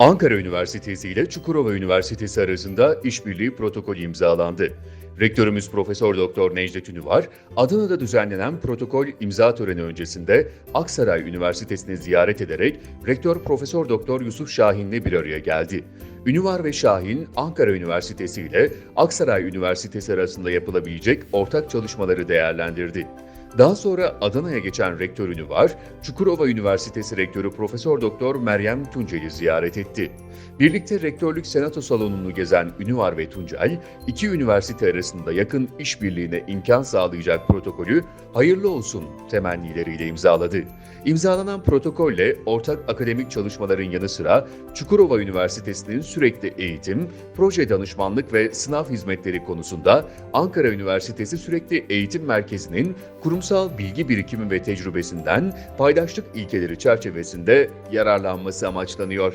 Ankara Üniversitesi ile Çukurova Üniversitesi arasında işbirliği protokolü imzalandı. Rektörümüz Profesör Doktor Necdet Ünüvar, Adana'da düzenlenen protokol imza töreni öncesinde Aksaray Üniversitesi'ni ziyaret ederek Rektör Profesör Doktor Yusuf Şahin'le bir araya geldi. Ünüvar ve Şahin, Ankara Üniversitesi ile Aksaray Üniversitesi arasında yapılabilecek ortak çalışmaları değerlendirdi. Daha sonra Adana'ya geçen rektör Ünüvar, Çukurova Üniversitesi Rektörü Profesör Doktor Meryem Tuncel'i ziyaret etti. Birlikte rektörlük senato salonunu gezen Ünüvar ve Tuncel, iki üniversite arasında yakın işbirliğine imkan sağlayacak protokolü hayırlı olsun temennileriyle imzaladı. İmzalanan protokolle ortak akademik çalışmaların yanı sıra Çukurova Üniversitesi'nin sürekli eğitim, proje danışmanlık ve sınav hizmetleri konusunda Ankara Üniversitesi Sürekli Eğitim Merkezi'nin kurumsal bilgi birikimi ve tecrübesinden paydaşlık ilkeleri çerçevesinde yararlanması amaçlanıyor.